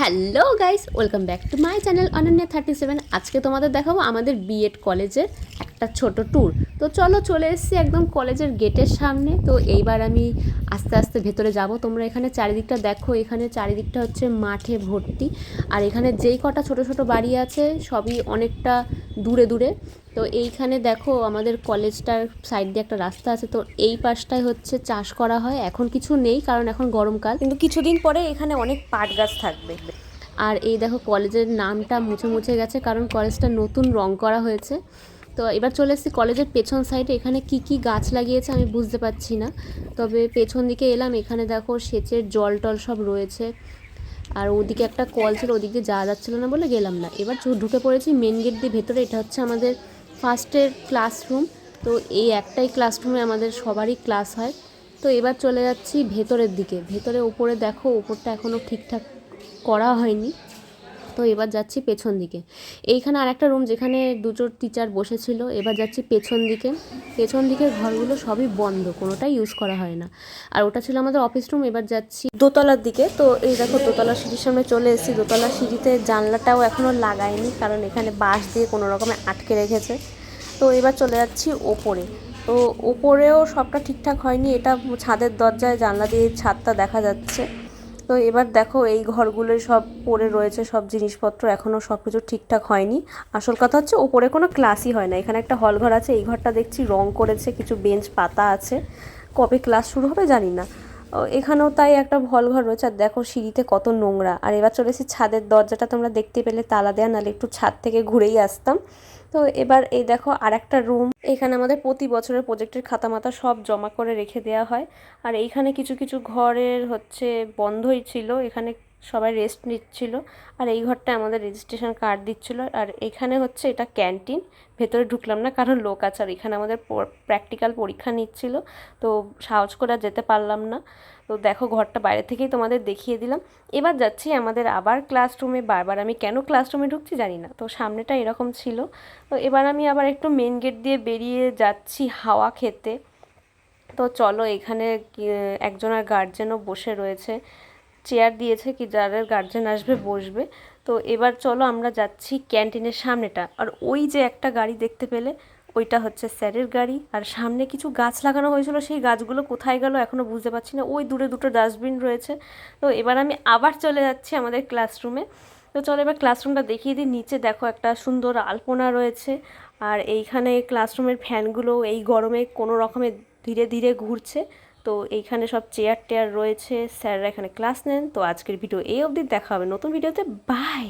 Hello guys welcome back to my channel Ananya thirty seven আজকে তোমাদের দেখাবো আমাদের বিএড কলেজের একটা ছোট ট্যুর তো চলো চলে এসেছি একদম কলেজের গেটের সামনে। তো এইবার আমি আস্তে আস্তে ভেতরে যাব। তোমরা এখানে চারিদিকটা দেখো। এখানে চারিদিকটা হচ্ছে মাঠে ভর্তি। আর এখানে যেই কটা ছোট ছোট বাড়ি আছে, সবই অনেকটা দূরে দূরে। তো এইখানে দেখো আমাদের কলেজটার সাইড দিয়ে একটা রাস্তা আছে। তো এই পাশটায় হচ্ছে চাষ করা হয়। এখন কিছু নেই কারণ এখন গরমকাল। কিন্তু কিছুদিন পরে এখানে অনেক পাট গাছ থাকবে। আর এই দেখো কলেজের নামটা মুছে মুছে গেছে কারণ কলেজটা নতুন রং করা হয়েছে। তো এবার চলে এসেছি কলেজের পেছন সাইডে এখানে কি কি গাছ লাগিয়েছে আমি বুঝতে পারছি না। তবে পেছন দিকে এলাম। এখানে দেখো সেচের জল টল সব রয়েছে। আর ওদিকে একটা কল ছিল, ওদিক দিয়ে যাওয়া যাচ্ছিল না বলে গেলাম না। এবার ঢুকে পড়েছি মেন গেট দিয়ে ভেতরে, এটা হচ্ছে আমাদের ফার্স্টের ক্লাসরুম তো এই একটাই ক্লাসরুমে আমাদের সবারই ক্লাস হয়। তো এবার চলে যাচ্ছি ভেতরের দিকে। ভেতরে ওপরে দেখো, ওপরটা এখনও ঠিকঠাক করা হয়নি। তো এবার যাচ্ছি পেছন দিকে। এইখানে আর একটা রুম যেখানে দুটো টিচার বসেছিল, এবার যাচ্ছি পেছন দিকে। পেছন দিকের ঘরগুলো সবই বন্ধ, কোনোটাই ইউজ করা হয় না। আর ওটা ছিল আমাদের অফিস রুম এবার যাচ্ছি দোতলার দিকে। তো এই দেখো দোতলা সিঁড়ির সামনে চলে এসেছি। দোতলা সিঁড়িতে জানলাটাও এখনও লাগায়নি, কারণ এখানে বাঁশ দিয়ে কোনো রকমে আটকে রেখেছে। তো এবার চলে যাচ্ছি ওপরে। তো ওপরেও সবটা ঠিকঠাক হয়নি, এটা ছাদের দরজায় জানলা দিয়ে ছাদটা দেখা যাচ্ছে। তো এবার দেখো এই ঘরগুলো সব পড়ে রয়েছে, সব জিনিসপত্র। এখনও সব কিছু ঠিকঠাক হয়নি। আসল কথা হচ্ছে ওপরে কোনো ক্লাসই হয় না। এখানে একটা হল ঘর আছে। এই ঘরটা দেখছি রং করেছে, কিছু বেঞ্চ পাতা আছে। কবে ক্লাস শুরু হবে জানি না। এখানেও তাই একটা ভল ঘর রয়েছে। আর দেখো সিঁড়িতে কত নোংরা। আর এবার চলে এসেছি ছাদের দরজাটা তোমরা দেখতে পেলে, তালা দেয়া, নাহলে একটু ছাদ থেকে ঘুরেই আসতাম। তো এবার এই দেখো আর একটা রুম। এখানে আমাদের প্রতি বছরের প্রজেক্টের খাতা মাতা সব জমা করে রেখে দেওয়া হয়। আর এইখানে কিছু কিছু ঘরের হচ্ছে বন্ধই ছিল। এখানে সবাই রেস্ট নিচ্ছিল। আর এই ঘরটা আমাদের রেজিস্ট্রেশন কার্ড দিচ্ছিল। আর এখানে হচ্ছে এটা ক্যান্টিন ভেতরে ঢুকলাম না, কারণ লোক আছে। আর এখানে আমাদের প্র্যাকটিক্যাল পরীক্ষা নিচ্ছিল। তো সাহস করে যেতে পারলাম না। তো দেখো, ঘরটা বাইরে থেকেই তোমাদের দেখিয়ে দিলাম। এবার যাচ্ছি আমাদের আবার ক্লাসরুমে বারবার আমি কেন ক্লাসরুমে ঢুকছি জানি না। তো সামনেটা এরকম ছিল। তো এবার আমি আবার একটু মেন গেট দিয়ে বেরিয়ে যাচ্ছি হাওয়া খেতে। তো চলো, এখানে একজনের গার্জেনও বসে রয়েছে। চেয়ার দিয়েছে কি যাদের গার্জেন আসবে, বসবে। তো এবার চলো আমরা যাচ্ছি ক্যান্টিনের সামনেটা। আর ওই যে একটা গাড়ি দেখতে পেলে, ওইটা হচ্ছে স্যারের গাড়ি। আর সামনে কিছু গাছ লাগানো হয়েছিল, সেই গাছগুলো কোথায় গেল এখনও বুঝতে পারছি না। ওই দূরে দুটো ডাস্টবিন রয়েছে। তো এবার আমি আবার চলে যাচ্ছি আমাদের ক্লাসরুমে তো চলো এবার ক্লাসরুমটা দেখিয়ে দিই। নিচে দেখো একটা সুন্দর আলপনা রয়েছে। আর এইখানে ক্লাসরুমের ফ্যানগুলো এই গরমে কোনো রকমে ধীরে ধীরে ঘুরছে। তো এইখানে সব চেয়ার টেয়ার রয়েছে। স্যাররা এখানে ক্লাস নেন। তো আজকের ভিডিও এই অবধি। দেখা হবে নতুন ভিডিওতে বাই